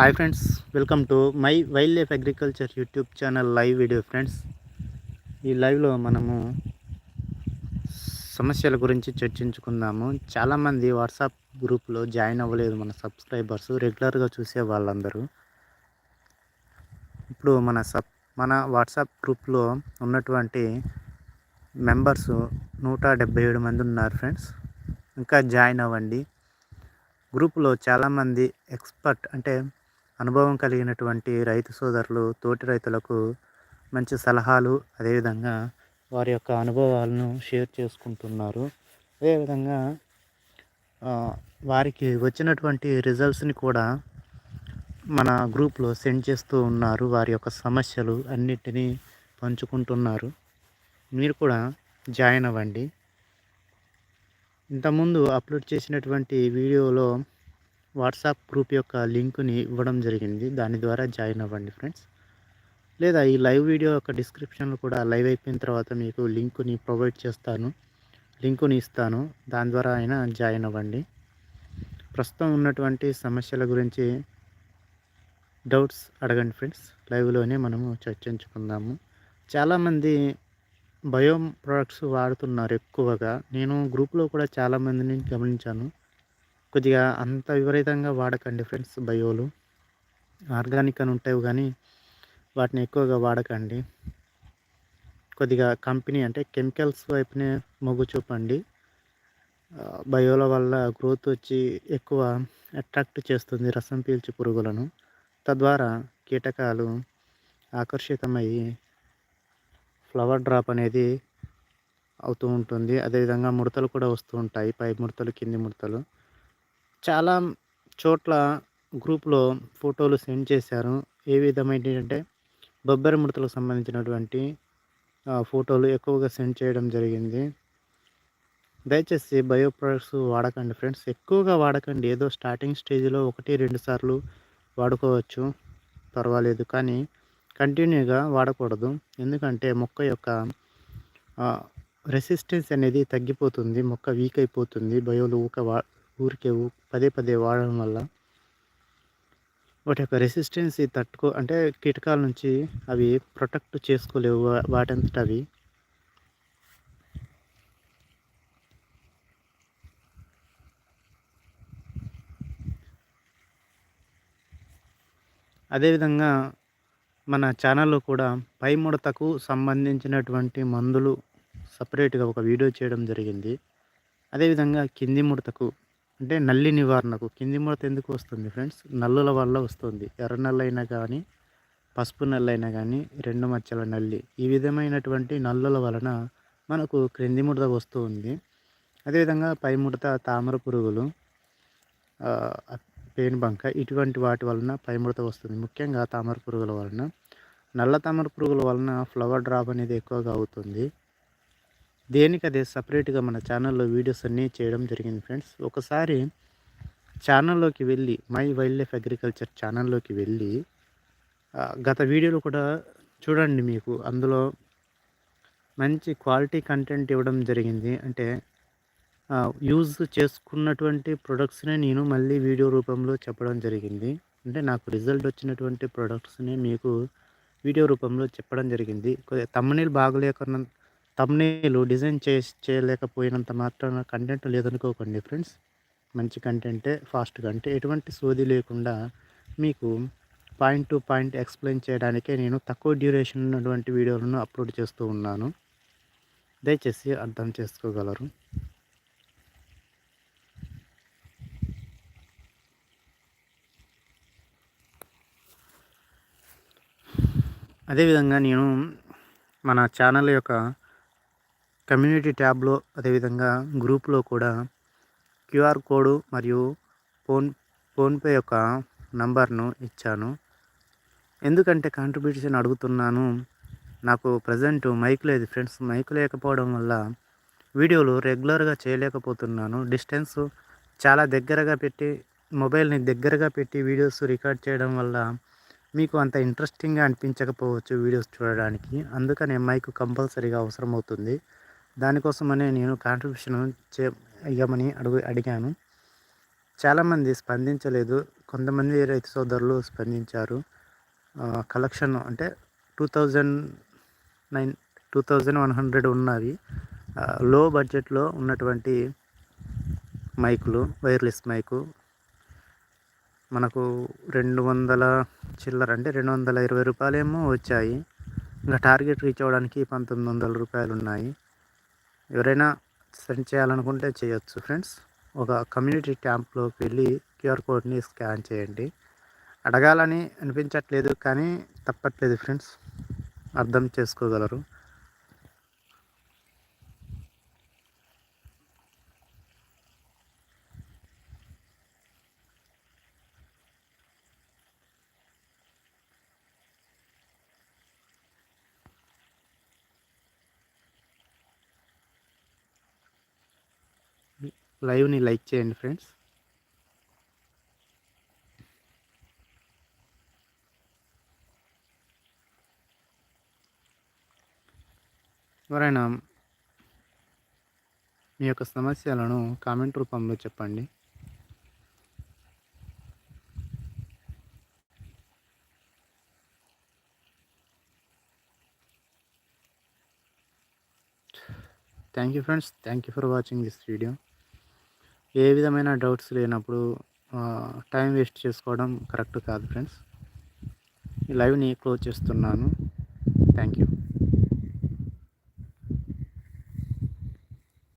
Hi friends welcome to my wild life agriculture YouTube channel live video friends ఈ లైవ్లో మనము సమస్యల గురించి చర్చించుకుందాము. చాలామంది వాట్సాప్ గ్రూప్లో జాయిన్ అవ్వలేదు మన సబ్స్క్రైబర్స్ రెగ్యులర్గా చూసే వాళ్ళందరూ. ఇప్పుడు మన సబ్ మన వాట్సాప్ గ్రూప్లో ఉన్నటువంటి మెంబర్స్ నూట డెబ్బై ఏడు మంది ఉన్నారు ఫ్రెండ్స్ ఇంకా జాయిన్ అవ్వండి. గ్రూప్లో చాలామంది ఎక్స్పర్ట్ అంటే అనుభవం కలిగినటువంటి రైతు సోదరులు తోటి రైతులకు మంచి సలహాలు అదేవిధంగా వారి యొక్క అనుభవాలను షేర్ చేసుకుంటున్నారు. అదేవిధంగా వారికి వచ్చినటువంటి రిజల్ట్స్ని కూడా మన గ్రూప్లో సెండ్ చేస్తూ ఉన్నారు. వారి యొక్క సమస్యలు అన్నిటినీ పంచుకుంటున్నారు. మీరు కూడా జాయిన్ అవ్వండి. ఇంతకుముందు అప్లోడ్ చేసినటువంటి వీడియోలో వాట్సాప్ గ్రూప్ యొక్క లింకుని ఇవ్వడం జరిగింది. దాని ద్వారా జాయిన్ అవ్వండి ఫ్రెండ్స్. లేదా ఈ లైవ్ వీడియో యొక్క డిస్క్రిప్షన్లో కూడా లైవ్ అయిపోయిన తర్వాత మీకు లింకుని ప్రొవైడ్ చేస్తాను. లింకుని ఇస్తాను. దాని ద్వారా అయినా జాయిన్ అవ్వండి. ప్రస్తుతం ఉన్నటువంటి సమస్యల గురించి డౌట్స్ అడగండి ఫ్రెండ్స్. లైవ్లోనే మనము చర్చించుకుందాము. చాలామంది బయో ప్రొడక్ట్స్ వాడుతున్నారు ఎక్కువగా. నేను గ్రూప్లో కూడా చాలామందిని గమనించాను. కొద్దిగా అంత విపరీతంగా వాడకండి ఫ్రెండ్స్ బయోలు. ఆర్గానిక్ అని ఉంటాయి కానీ వాటిని ఎక్కువగా వాడకండి. కొద్దిగా కంపెనీ అంటే కెమికల్స్ వైపునే మొగ్గు చూపండి. బయోల వల్ల గ్రోత్ వచ్చి ఎక్కువ అట్రాక్ట్ చేస్తుంది రసం పీల్చు పురుగులను. తద్వారా కీటకాలు ఆకర్షితమయ్యి ఫ్లవర్ డ్రాప్ అనేది అవుతూ ఉంటుంది. అదేవిధంగా ముడతలు కూడా వస్తూ ఉంటాయి. పై ముడతలు కింది ముడతలు. చాలా చోట్ల గ్రూప్లో ఫోటోలు సెండ్ చేశారు. ఏ విధమైనటువంటి బొబ్బరి ముడతలకు సంబంధించినటువంటి ఫోటోలు ఎక్కువగా సెండ్ చేయడం జరిగింది. దయచేసి బయో ప్రొడక్ట్స్ వాడకండి ఫ్రెండ్స్. ఎక్కువగా వాడకండి. ఏదో స్టార్టింగ్ స్టేజ్లో ఒకటి రెండు సార్లు వాడుకోవచ్చు. పర్వాలేదు. కానీ కంటిన్యూగా వాడకూడదు. ఎందుకంటే మొక్క యొక్క రెసిస్టెన్స్ అనేది తగ్గిపోతుంది. మొక్క వీక్ అయిపోతుంది. బయోలు ఊక వా ఊరికే పదే పదే వాడడం వల్ల వాటి యొక్క రెసిస్టెన్సీ తట్టుకో అంటే కీటకాల నుంచి అవి ప్రొటెక్ట్ చేసుకోలేవు. వాటంతట అవి. అదేవిధంగా మన ఛానల్లో కూడా పై ముడతకు సంబంధించినటువంటి మందులు సపరేట్గా ఒక వీడియో చేయడం జరిగింది. అదేవిధంగా కింది ముడతకు అంటే నల్లి నివారణకు కింది ముడత ఎందుకు వస్తుంది ఫ్రెండ్స్? నల్లుల వల్ల వస్తుంది. ఎర్ర నల్లైనా కానీ పసుపు నల్లైనా కానీ రెండు మచ్చల నల్లి. ఈ విధమైనటువంటి నల్లుల వలన మనకు క్రింది ముడత వస్తూ ఉంది. అదేవిధంగా పై ముడత తామర పురుగులు పేనుబంక ఇటువంటి వాటి వలన పై ముడత వస్తుంది. ముఖ్యంగా తామర పురుగుల వలన. నల్ల తామర పురుగుల వలన ఫ్లవర్ డ్రాప్ అనేది ఎక్కువగా అవుతుంది. దేనికి అదే సపరేట్గా మన ఛానల్లో వీడియోస్ అన్నీ చేయడం జరిగింది ఫ్రెండ్స్. ఒకసారి ఛానల్లోకి వెళ్ళి మై వైల్డ్ లైఫ్ అగ్రికల్చర్ ఛానల్లోకి వెళ్ళి గత వీడియోలు కూడా చూడండి మీకు. అందులో మంచి క్వాలిటీ కంటెంట్ ఇవ్వడం జరిగింది. అంటే యూజ్ చేసుకున్నటువంటి ప్రొడక్ట్స్నే నేను మళ్ళీ వీడియో రూపంలో చెప్పడం జరిగింది. అంటే నాకు రిజల్ట్ వచ్చినటువంటి ప్రొడక్ట్స్ని మీకు వీడియో రూపంలో చెప్పడం జరిగింది. తమ్మనీళ్ళు బాగలేకున్న తమ్నేలు డిజైన్ చే చేయలేకపోయినంత మాత్రాన కంటెంట్ లేదనుకోకండి ఫ్రెండ్స్. మంచి కంటెంటే ఫాస్ట్గా అంటే ఎటువంటి సోది లేకుండా మీకు పాయింట్ టు పాయింట్ ఎక్స్ప్లెయిన్ చేయడానికే నేను తక్కువ డ్యూరేషన్ ఉన్నటువంటి వీడియోలను అప్లోడ్ చేస్తూ ఉన్నాను. దయచేసి అర్థం చేసుకోగలరు. అదేవిధంగా నేను మన ఛానల్ యొక్క కమ్యూనిటీ ట్యాబ్లో అదేవిధంగా గ్రూప్లో కూడా క్యూఆర్ కోడ్ మరియు ఫోన్ ఫోన్పే యొక్క నంబర్ను ఇచ్చాను. ఎందుకంటే కాంట్రిబ్యూషన్ అడుగుతున్నాను నాకు ప్రజెంట్ మైక్ లేదు ఫ్రెండ్స్ మైక్ లేకపోవడం వల్ల వీడియోలు రెగ్యులర్గా చేయలేకపోతున్నాను. డిస్టెన్స్ చాలా దగ్గరగా పెట్టి మొబైల్ని దగ్గరగా పెట్టి వీడియోస్ రికార్డ్ చేయడం వల్ల మీకు అంత ఇంట్రెస్టింగ్గా అనిపించకపోవచ్చు వీడియోస్ చూడడానికి. అందుకనే మైక్ కంపల్సరీగా అవసరం అవుతుంది దానికోసమనే నేను కాంట్రిబ్యూషన్ చే ఇవ్వమని అడుగు అడిగాను. చాలామంది స్పందించలేదు. కొంతమంది రైతు సోదరులు స్పందించారు. కలెక్షన్ అంటే two thousand nine two thousand one hundred ఉన్నవి. లో బడ్జెట్లో ఉన్నటువంటి మైకులు వైర్లెస్ మైకు. మనకు రెండు వందల చిల్లర అంటే రెండు వందల ఇరవై రూపాయలేమో వచ్చాయి. ఇంకా టార్గెట్ రీచ్ అవ్వడానికి పంతొమ్మిది వందల రూపాయలు ఉన్నాయి ఎవరైనా సెండ్ చేయాలనుకుంటే చేయొచ్చు ఫ్రెండ్స్. ఒక కమ్యూనిటీ క్యాంప్లోకి వెళ్ళి క్యూఆర్ కోడ్ని స్కాన్ చేయండి. అడగాలని అనిపించట్లేదు కానీ తప్పట్లేదు ఫ్రెండ్స్. అర్థం చేసుకోగలరు. లైవ్ని లైక్ చేయండి ఫ్రెండ్స్. ఎవరైనా మీ యొక్క సమస్యలను కామెంట్ రూపంలో చెప్పండి. Thank you friends thank you for watching this video ఏ విధమైన డౌట్స్ లేనప్పుడు టైం వేస్ట్ చేసుకోవడం కరెక్ట్ కాదు ఫ్రెండ్స్. ఈ లైవ్ని క్లోజ్ చేస్తున్నాను. Thank you.